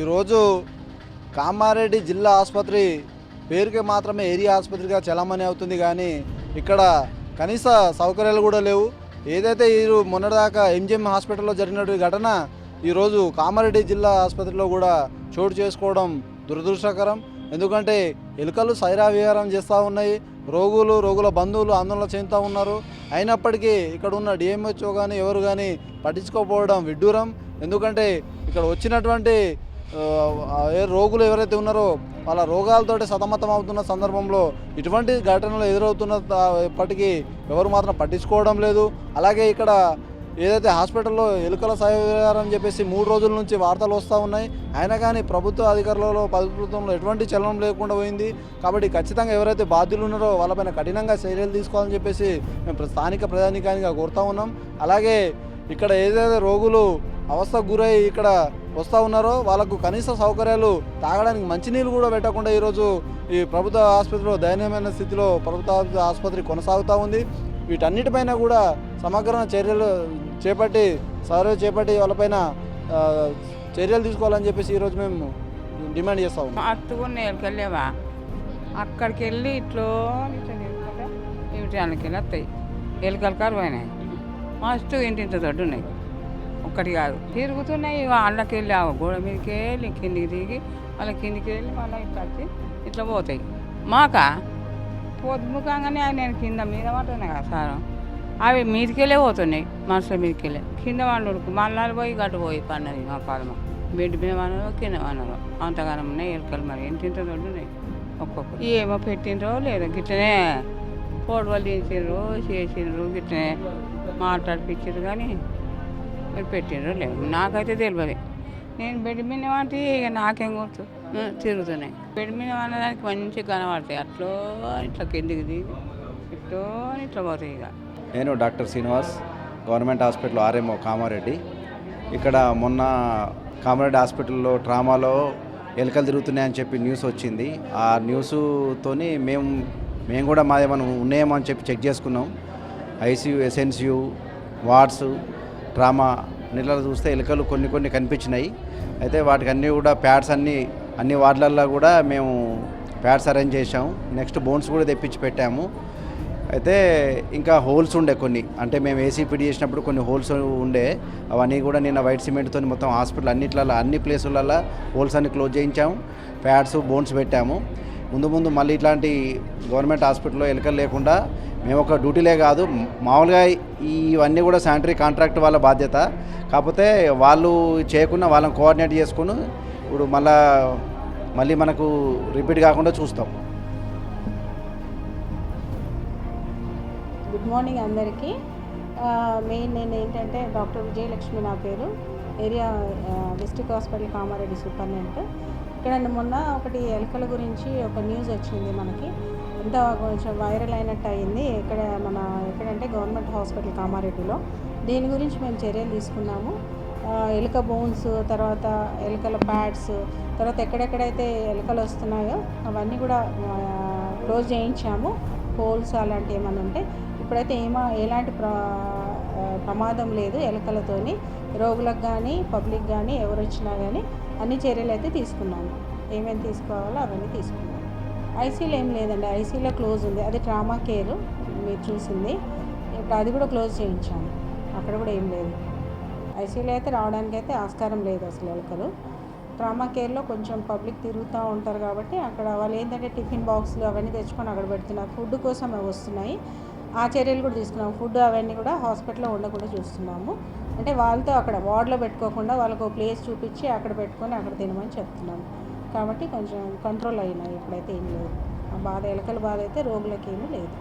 ఈరోజు కామారెడ్డి జిల్లా ఆసుపత్రి పేరుకి మాత్రమే ఏరియా ఆసుపత్రిగా చలామణి అవుతుంది కానీ ఇక్కడ కనీస సౌకర్యాలు కూడా లేవు. ఏదైతే ఈ మొన్నటిదాకా ఎంజిఎం హాస్పిటల్లో జరిగినటువంటి ఘటన ఈరోజు కామారెడ్డి జిల్లా ఆసుపత్రిలో కూడా చోటు చేసుకోవడం దురదృష్టకరం. ఎందుకంటే ఎలుకలు సైరా విహారం చేస్తూ ఉన్నాయి. రోగులు రోగుల బంధువులు ఆందోళన చెందుతూ ఉన్నారు. అయినప్పటికీ ఇక్కడ ఉన్న డిఎంహెచ్ఓ కానీ ఎవరు కానీ పట్టించుకోకపోవడం విడ్డూరం. ఎందుకంటే ఇక్కడ వచ్చినటువంటి ఏ రోగులు ఎవరైతే ఉన్నారో వాళ్ళ రోగాలతోటి సతమతం అవుతున్న సందర్భంలో ఇటువంటి ఘటనలు ఎదురవుతున్న ఇప్పటికీ ఎవరు మాత్రం పట్టించుకోవడం లేదు. అలాగే ఇక్కడ ఏదైతే హాస్పిటల్లో ఎలుకల అని చెప్పేసి మూడు రోజుల నుంచి వార్తలు వస్తూ ఉన్నాయి. అయినా కానీ ప్రభుత్వ అధికారులలో ప్రభుత్వంలో ఎటువంటి చలనం లేకుండా పోయింది. కాబట్టి ఖచ్చితంగా ఎవరైతే బాధ్యులు ఉన్నారో వాళ్ళపైన కఠినంగా చర్యలు తీసుకోవాలని చెప్పేసి మేము స్థానిక ప్రజానికానిగా కోరుతా ఉన్నాం. అలాగే ఇక్కడ ఏదైతే రోగులు అవస్థకు గురై ఇక్కడ వస్తూ ఉన్నారో వాళ్ళకు కనీస సౌకర్యాలు తాగడానికి మంచినీళ్ళు కూడా పెట్టకుండా ఈరోజు ఈ ప్రభుత్వ ఆసుపత్రిలో దయనీయమైన స్థితిలో ప్రభుత్వ ఆసుపత్రి కొనసాగుతూ ఉంది. వీటన్నిటిపైన కూడా సమగ్ర చర్యలు చేపట్టి సర్వే చేపట్టి వాళ్ళపైన చర్యలు తీసుకోవాలని చెప్పేసి ఈరోజు మేము డిమాండ్ చేస్తా ఉన్నాం. అత్తుకున్న ఎలుకలేవా అక్కడికి వెళ్ళి ఇట్లో ఇట్లా తిరుగుతుంటే ఇవి వెళ్ళి వస్తాయి. ఎలుకలు కరువైనాయి మస్తు ఇంటింత దొడ్డు ఉన్నాయి ఒక్కటి కాదు. తిరుగుతున్నాయి వాళ్ళకి వెళ్ళి ఆ గోడ మీదకి వెళ్ళి కిందికి దిగి వాళ్ళ కిందికి వెళ్ళి మళ్ళీ ఇట్లా వచ్చి ఇట్లా పోతాయి. మాకా పొద్దుముఖంగానే ఆయన నేను కింద మీద పడుతున్నాయి కదా సార్. అవి మీదకెళ్ళే పోతున్నాయి మనుషుల మీదకెళ్ళే. కింద వాళ్ళు మళ్ళీ పోయి గట్టు పోయి పన్నది మా పాలమ బెడ్ మీద వనరు కింద వనరు అంతగానం ఉన్నాయి ఎలుకలు మరి ఎంత దొడ్డు ఉన్నాయి ఒక్కొక్క ఏమో పెట్టినరో లేదో గిట్లనే ఫోటోలు తీసిండ్రు చేసిండ్రు గిట్లనే మాట్లాడిపించారు కానీ మీరు పెట్టిండ్రు లేవు. నాకైతే తెలియదు నేను బెడ్ మీద అంటే ఇక నాకేం గుర్తు. తిరుగుతున్నాయి బెడ్ మీద అనడానికి మంచిగా కనబడతాయి. అట్లో ఇట్లా కిందికి దిగి ఇట్లో ఇట్లా పోతాయి ఇక. నేను doctor Srinivas government hospital RMO Kamareddy. ఇక్కడ మొన్న కామారెడ్డి హాస్పిటల్లో ట్రామాలో ఎలుకలు తిరుగుతున్నాయని చెప్పి న్యూస్ వచ్చింది. ఆ న్యూస్తోని మేము మేము కూడా మాదేమైనా ఉన్నాయేమో అని చెప్పి చెక్ చేసుకున్నాం. ఐసీయూ ఎస్ఎన్సియు వార్డ్స్ డ్రామా నీళ్ళలో చూస్తే ఎలుకలు కొన్ని కొన్ని కనిపించినాయి. అయితే వాటికి అన్నీ కూడా ప్యాడ్స్ అన్నీ అన్ని వార్డులల్లో కూడా మేము ప్యాడ్స్ అరేంజ్ చేసాము నెక్స్ట్ బోన్స్ కూడా తెప్పించి పెట్టాము. అయితే ఇంకా హోల్స్ ఉండే కొన్ని. అంటే మేము ఏసీపీడీ చేసినప్పుడు కొన్ని హోల్స్ ఉండే. అవన్నీ కూడా నిన్న వైట్ సిమెంట్తో మొత్తం హాస్పిటల్ అన్నిట్లలో అన్ని ప్లేసులలో హోల్స్ అన్ని క్లోజ్ చేయించాము. ప్యాడ్స్ బోన్స్ పెట్టాము. ముందు ముందు మళ్ళీ ఇట్లాంటి గవర్నమెంట్ హాస్పిటల్లో ఎలుకలు లేకుండా మేము ఒక డ్యూటీలే కాదు మామూలుగా ఇవన్నీ కూడా శానిటరీ కాంట్రాక్ట్ వాళ్ళ బాధ్యత. కాకపోతే వాళ్ళు చేయకుండా వాళ్ళని కోఆర్డినేట్ చేసుకుని ఇప్పుడు మళ్ళా మళ్ళీ మనకు రిపీట్ కాకుండా చూస్తాం. గుడ్ మార్నింగ్ అందరికీ. మెయిన్ నేను ఏంటంటే డాక్టర్ విజయలక్ష్మి నా పేరు. Area district hospital Kamareddy superintendent ఇక్కడ మొన్న ఒకటి ఎలుకల గురించి ఒక న్యూస్ వచ్చింది మనకి. ఎంత కొంచెం వైరల్ అయినట్టు అయింది. ఇక్కడ మన ఎక్కడంటే గవర్నమెంట్ హాస్పిటల్ కామారెడ్డిలో. దీని గురించి మేము చర్యలు తీసుకున్నాము. ఎలుక బోన్స్ తర్వాత ఎలుకల ప్యాడ్స్ తర్వాత ఎక్కడెక్కడైతే ఎలుకలు వస్తున్నాయో అవన్నీ కూడా క్లోజ్ చేయించాము. హోల్స్ అలాంటివి ఏమైనా ఉంటే. ఇప్పుడైతే ఏమో ఎలాంటి ప్రా ప్రమాదం లేదు ఎలకలతోని రోగులకు కానీ పబ్లిక్ కానీ ఎవరు వచ్చినా కానీ అన్ని చర్యలు అయితే తీసుకున్నాము. ఏమేమి తీసుకోవాలో అవన్నీ తీసుకున్నాము. ఐసీలో ఏం లేదండి. ఐసీలో క్లోజ్ ఉంది. అది ట్రామా కేర్ మీరు చూసింది. ఇప్పుడు అది కూడా క్లోజ్ చేయించాను అక్కడ కూడా ఏం లేదు. ఐసీలో అయితే రావడానికి అయితే ఆస్కారం లేదు అసలు ఎలకలు. ట్రామా కేర్లో కొంచెం పబ్లిక్ తిరుగుతూ ఉంటారు కాబట్టి అక్కడ వాళ్ళు ఏంటంటే టిఫిన్ బాక్స్లు అవన్నీ తెచ్చుకొని అక్కడ పెడుతున్నారు. ఫుడ్ కోసం అవి వస్తున్నాయి. ఆ చర్యలు కూడా తీసుకున్నాము. ఫుడ్ అవన్నీ కూడా హాస్పిటల్లో ఉండకుండా చూస్తున్నాము. అంటే వాళ్ళతో అక్కడ వార్డులో పెట్టుకోకుండా వాళ్ళకు ప్లేస్ చూపించి అక్కడ పెట్టుకొని అక్కడ తినమని చెప్తున్నాము. కాబట్టి కొంచెం కంట్రోల్ అయినాయి. ఇప్పుడైతే ఏం లేదు. ఆ బాధ ఎలకల బాధ అయితే రోగులకి ఏమీ లేదు.